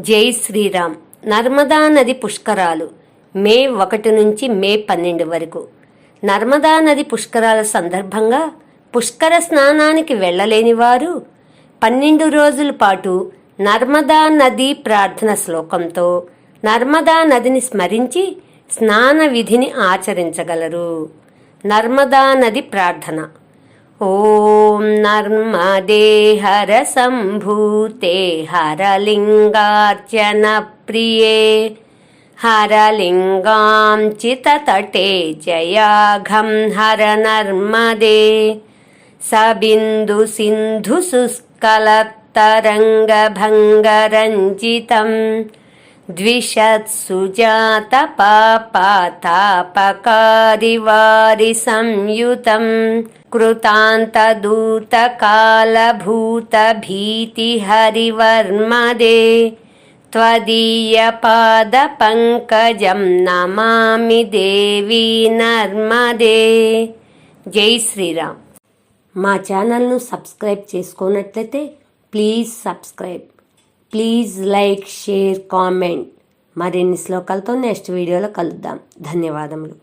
జై శ్రీరామ్. నర్మదా నది పుష్కరాలు. మే ఒకటి నుంచి మే పన్నెండు వరకు. నర్మదా నది పుష్కరాల సందర్భంగా పుష్కర స్నానానికి వెళ్ళలేని వారు పన్నెండు రోజుల పాటు నర్మదా నది ప్రార్థన శ్లోకంతో నర్మదా నదిని స్మరించి స్నాన విధిని ఆచరించగలరు. నర్మదా నది ప్రార్థన. ॐ नर्मदे हर सम्भूते हरलिङ्गार्चनप्रिये हरलिङ्गां चिततटे जयाघं हर नर्मदे सबिन्दुसिन्धुसुस्कलत्तरङ्गभङ्गरञ्जितं द्विषत्सुजातपापातापकारिवारिसंयुतं कृतान्तदूतकालभूतभीतिहरिवर्मदे त्वदीयपादपङ्कजं नमामि దేవి నర్మదే జై శ్రీరామ్ మా ఛానల్ను subscribe చేసుకోనట్లయితే please subscribe please like share comment మరిన్ని శ్లోకాలతో నెక్స్ట్ వీడియోలో కలుద్దాం. ధన్యవాదములు.